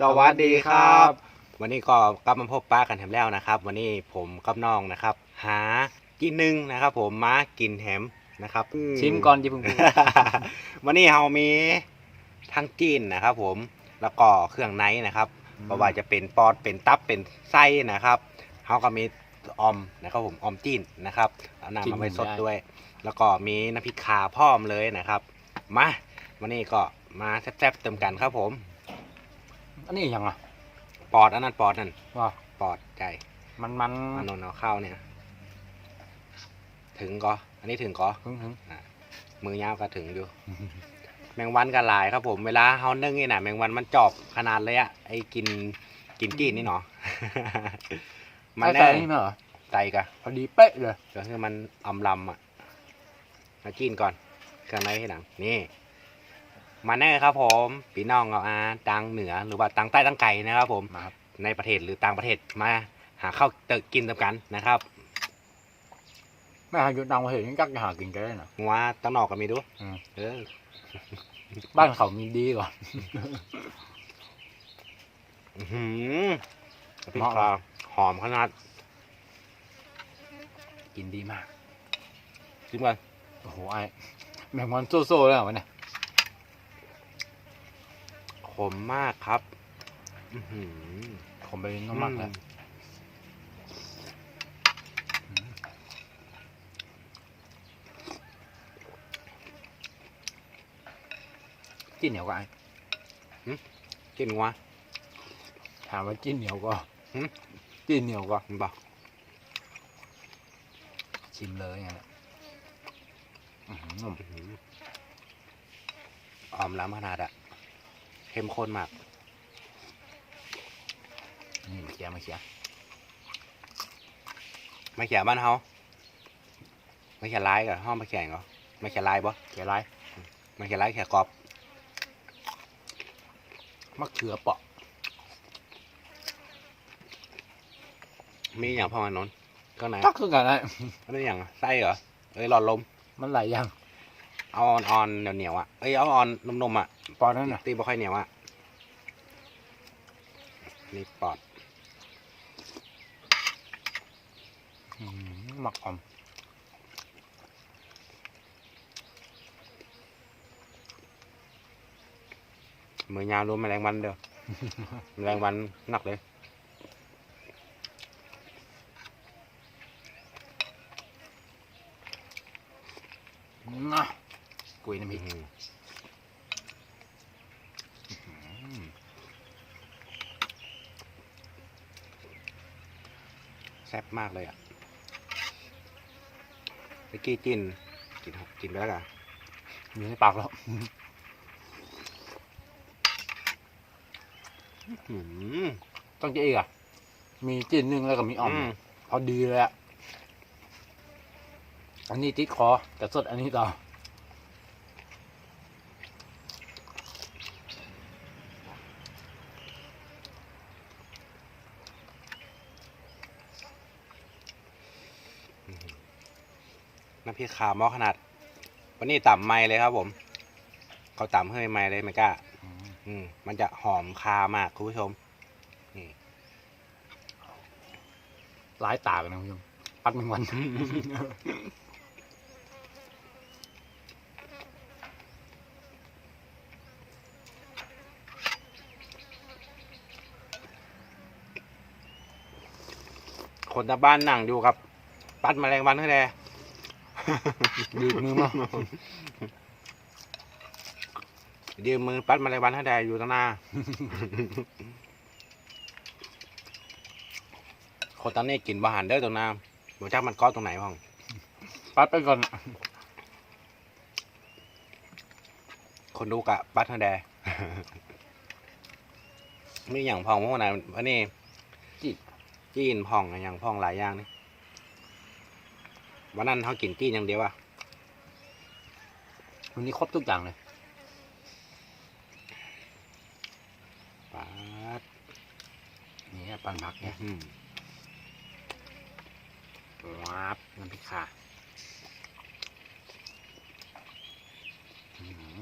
สวัสดีครับ วันนี้ก็กลับมาพบป้ากันแถมแล้วนะครับ วันนี้ผมกับน้องนะครับ หากินหนึ่งนะครับ ผมมากินแถมนะครับชิมก่อนที่พึ่งพูด วันนี้เรามีทั้งจีนนะครับ ผมแล้วก็เครื่องในนะครับเพราะว่าจะเป็นปอดเป็นตับเป็นไส้นะครับเขาก็มีออมนะครับ ผมออมจีนนะครับเอาน้ำมาไว้สดด้วย แล้วก็มีน้ำพริกขาพร้อมเลยนะครับ มาวันนี้ก็มาแซ่บๆเติมกันครับผม อันนี้ยังอะปอดอันนั้นปอดนั่นว่าปอดใจมันมันอันนนเอาเข้าเนี่ย ถึงก็อันนี้ถึงก็ถึงถึงมือยาวก็ถึงอยู่ แมงวันก็หลายครับผมเวลาเฮานึ่งนี่นะแมงวันมันจอบขนาดเลยอะไอ้กินกินจีนนี่เนาะมันใส่แน่นี่มาเหรอใจกะพอดีเป๊ะเลยก็คือมันอำลำอะมากินก่อนเครื่องในให้หนังนี่ มาแน่ครับผมพี่น้องเอาอาตังเหนือหรือว่าตังใต้ตังไก่นะครับ ผมมาครับในประเทศหรือต่างประเทศมา หาข้าวเตอกินตามกันนะครับไม่หาอยู่ต่างประเทศยังจักจะหากินกันได้นะว่าตั้งนอกก็มีดูอืมเออบ้านเขามีดีกว่าอื้อหือพริกเหมาะปลาหอมขนาด กินดีมากจิ้มกันโอ้โหไอ้แมงวันโซ่ๆแล้ววะเนี่ย ขมมากครับอื้อหือผมไปน้ำมันแล้วจิ้นเหนียวก็ไอ้กินวะถามว่าจิ้นเหนียวก็หืมจิ้นเหนียวก็มันบอกชิมเลยอย่างนั้นแหละอื้อหืออื้อหือหอมล้ำขนาดอะ เข้มข้นมากนี่มาเคียร์มาเคียร์ไม่แข่บ้านเฮาไม่แข่ร้ายกับห้องไม่แข่งเหรอไม่แข่ร้ายบ่เคียร์ไรไม่แข่ร้ายแข่กรอบมะเขือเปาะมีอย่างพ่อมันนนก็ไหนก็คือกันไอ้อันนี้อย่างไส้เหรอเอ้ยหลอดลมมันหลายอย่างเอาอ่อนๆเหนียวๆอะเอ้ยเอาอ่อนนมๆอะ ปอนั่นน่ะตีบ่ค่อยเหนียวอะนี่ปอดอืมหมักหอมมือยาวรวมแมลงวันเด้อแมลงวันหนักเลย นะกุยน้ำพริ อื้ ก อหือแซ่บมากเลยอะเมื่อกี้กิน กินกินไปแล้วกันอยู่ในปากแล้วอืมต้องเจ๊อีกอะ มีจิ้นหนึ่งแล้วก็มีอ่อมมพอดีเลยอะ อันนี้ติดคอ แต่สดอันนี้ต่อำพริกขาวหม้อขนาด วันนี้ต่ำไม่เลยครับ ผม เขาต่ำให้ไม่เลยไม่กล้าอืมอืม มันจะหอมคามากคุณผู้ชมร้ายตากันนะคุณผู้ชมปัดแมงวัน คนตาบ้านนั่งอยู่กับ ปัดแมลงวันให้แลดี ดมือมายืมมือปัดแมลงวันให้แลอยู่ตั้งหน้าคนตอนนี้กินบาหารเด้อตรงหน้าหนูจักมันก้อตรงไหนพ้อง ปัดไปก่อน คนดูกะ ปัดให้แดมีอย่างพองพวกนั้นอันนี้จีนจีนพองอะอย่างพองหลายอย่างนี่ วันนั้นเขากินจีนอย่างเดียวอะวันนี้ครบทุกอย่างเลยปัดนี่ปันผักเนี่ยอืมว้าบน้ำพริกข่าอื้อหือ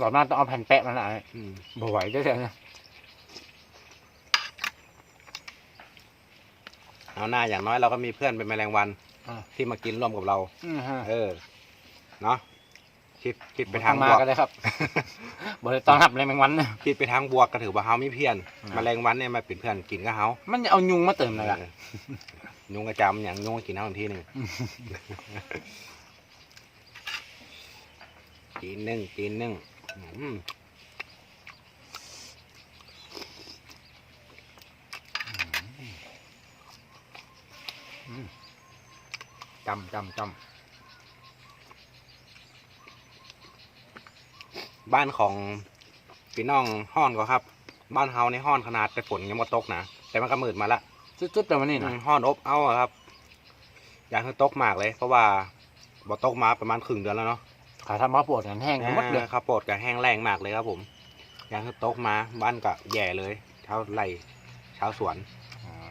หอมรอบหน้าต้องเอาแผ่นแปะมาหน่อยอืมบ่ไหวจะเสียนะเอาหน้าอย่างน้อยเราก็มีเพื่อนเป็นแมลงวันอ่าที่มากินร่วมกับเราอืมฮะเออ เนาะคิดคิดไปทางมาบวกก็ได้ครับบ่ได้ต้อนรับเลยแมงวันนะคิดไปทางบวกก็ถือว่าเฮามีเพื่อนอ่าแมลงวันเนี่ยมาเป็นเพื่อนกินกับเฮามันจะเอายุงมาเติมเลยอะเออยุงกระจำอย่างยุงก็กินเฮาทันทีหนึ่งกินหนึ่งกินหนึ่ง อืมจำจำจบ้านของพี่น้องห้อนก็ครับ บ้านเฮาในห้อนขนาดแต่ฝนยังมาตกนะแต่มันก็มืดมาละำจุดๆแต่วันนี้นะอืมห้อนอบเอาอะครับ อยากให้ตกมากเลย เพราะว่าบ่ตกมาประมาณครึ่งเดือนแล้วเนาะ ขาทำมาปวดกันแห้งไปหมดเลยอ่าข้าวโพดกับแห้งแรงมากเลยครับผมอยากให้ตกมาบ้านก็แย่เลยเช้าไร่เช้าสวนอ่า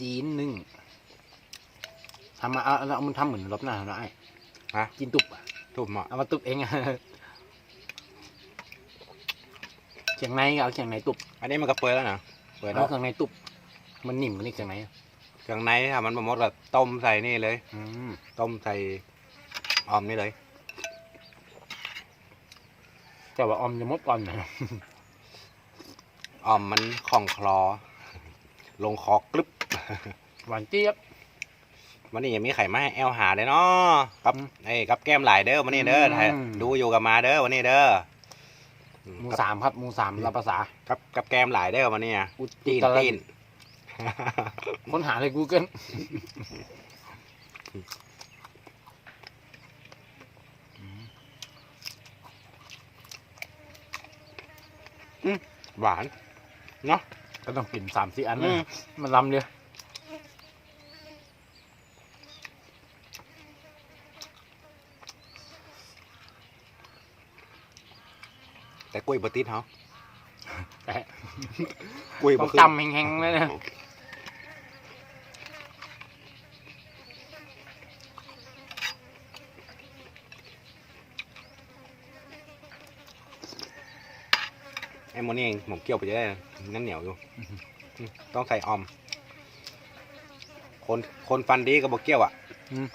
จีนหนึ่งทำมาเอาเอามันทำเหมือนรบหน้าเนาะไอ้ ฮะกินตุบอะทุ่มอะเอามาตุบเองอะเขียงในก็เอาเขียงในตุบอันนี้มันก็เปิดแล้วนะเปิดแล้เอาวเขียงในตุบมันนิ่มกว่านี่เขียงในอะเครื่องในถ้ามันบะมดก็ต้มใส่นี่เลย อืมต้มใส่ออมนี่เลย แต่ว่าออมจะมดก่อนนะออมมันของคลอ ลงคอกรึบหวานเจี๊ยบ วันนี้ยังมีไข่มาให้แอลหาเลยเนาะกับอืมไอ้กับแก้มหลายเด้อวันนี้เด้ออืมถ่ายดูอยู่กับมาเด้อวันนี้เด้ออืมหมูกับสามครับหมูสามรับภาษา กับกับแก้มหลายเด้อวันนี้อะอุตีนตรตีนค้นหาเลย Google หวานเนาะก็ต้องกินสามสี่อันอืนะมมันลำเดียว แต่กุ้ยบติดเขาแต่กุ้ยต้บ่องขึ้นจำแห้งๆเลยนะไอ้โมนี่เองผมเกี่ยวไปจะได้นั่นเหนียวอยู่อืมต้องใส่ออม คนคนฟันดีก็บอกเกี่ยวอะอืม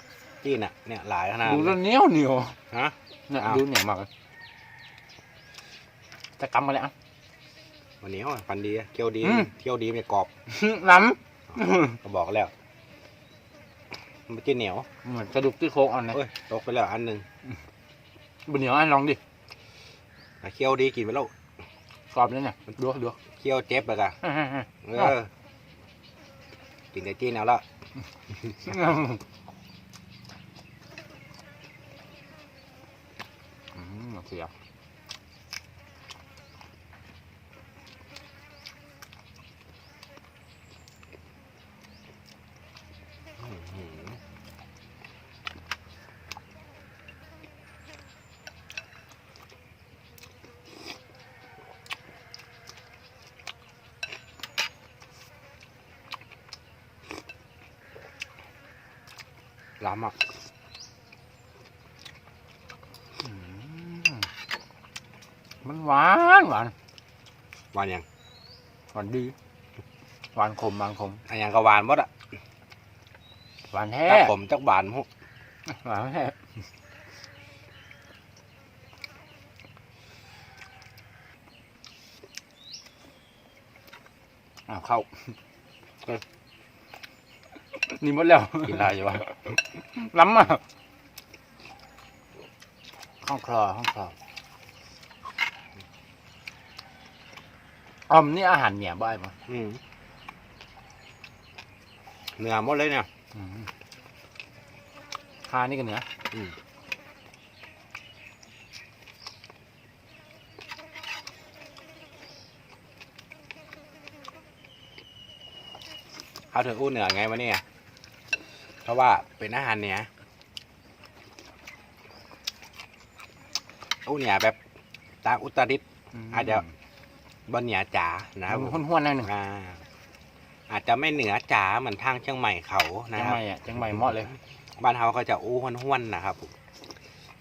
จีนอะเนี่ยหลายขนาดดูแล้วเหนียวเหนียวฮะ เนี่ยอ้าว ดูเหนียวมากเลย จะกำมาเลยอะวันนี้ฟันดีอะเกี่ยวดี อืมเกี่ยวดีมันจะกรอบล้ก็บอกแล้ว มันจะเหนียวำเหมือนกระดูกที่โครงอ่อนเลยเอ้ยตกไปแล้วอันหนึ่งบนเหนียวอันลองดิแต่เคี่ยวดีกินไปแล้ว กรอบเลยเนี่ยดูดูเคี่ยวเจ็บเลยกะเออ กินแต่จีนเอาละอืมเสีย ล้ำอะอืมมันหวานหวาน หวานยังหวานดี หวานขมหวานขมอันยังก็หวานหมดอะหวานแท้จักผมจักหวานพวกหวานแท้อ้าวเข้า นี่หมดแล้วกินได้อยู่วะล้ำอะห้องคลอห้องคลอออมนี่อาหารเหนียบ่อยมั้งอืมเนื้อหมดเลยเนี่ยคานี่ก็เนื้ออืมเขาถึงอู้เหนือไงวะเนี่ย เพราะว่าเป็นอาหารเหนืออู้เหนือแบบตาอุตริตอาจจะบนเหนือจ๋านะครับผมห้วนๆหน่อยหนึ่งอาจจะไม่เหนือจ๋าเหมือนทางเชียงใหม่เขานะครับเชียงใหม่อะเชียงใหม่เหมาะเลย บ้านเขาก็จะอู้ห้วนๆนะครับ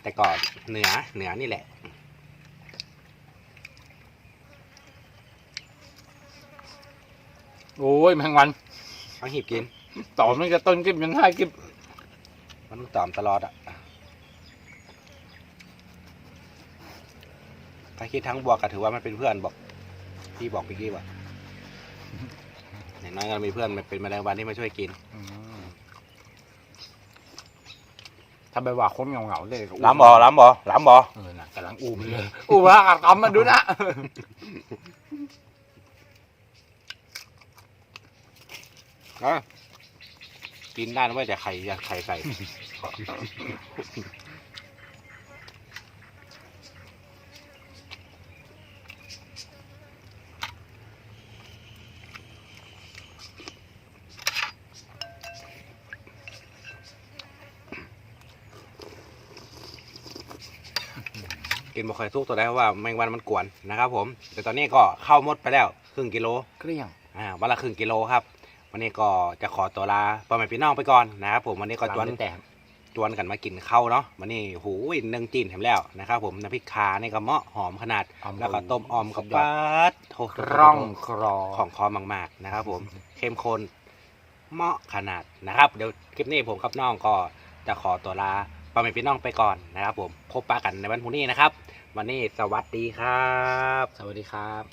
แต่ก่อนเหนือเหนือนี่แหละโอ้ยแมงวันเอาหีบกิน ต่อมันจะต้นกิบยันท้ายกิบมันต้องตอมตลอดอะถ้าคิดทั้งบวกก็ถือว่ามันเป็นเพื่อนบอกพี่บอกพี่กี้ว่าอย่างน้อยก็มีเพื่อนมันเป็นแมลงวันที่มาช่วยกินอืมถ้าไปว่าคนเหงาๆเลยก็ล้ำบ่ล้ำบ่ล้ำบ่เออนะกำลังอูมเลยอูมแล้วกัดคำมาดูนะเอ้ย กินได้นะเว้ยแต่ไข่อย่าไข่ใส่กินบ่ค่อยทุกตัวได้เพราะว่าแมงวันมันกวนนะครับผม แต่ตอนนี้ก็เข้าหมดไปแล้วครึ่งกิโล เกลี้ยง อ่าวันละครึ่งกิโลครับ วันนี้ก็จะขอตัวลาพ่อแม่พี่น้องไปก่อนนะครับผมวันนี้ก็จวนร้าแต่จวนกันมากินข้าวเนาะวันนี้หูยนึ่งจีนเห็นแล้วนะครับผมน้ำพริกคานี่ก็เหมาะหอมขนาด แล้วก็ต้มออมกับปลาดโถร่องครอของคอมากๆนะครับ ผมเข้มข้นเหมาะขนาดนะครับ เดี๋ยวคลิปนี้ผมกับน้องก็จะขอตัวลาพ่อแม่พี่น้องไปก่อนนะครับ ผมพบปะกันในวันพรุ่งนี้นะครับ วันนี้สวัสดีครับ สวัสดีครับ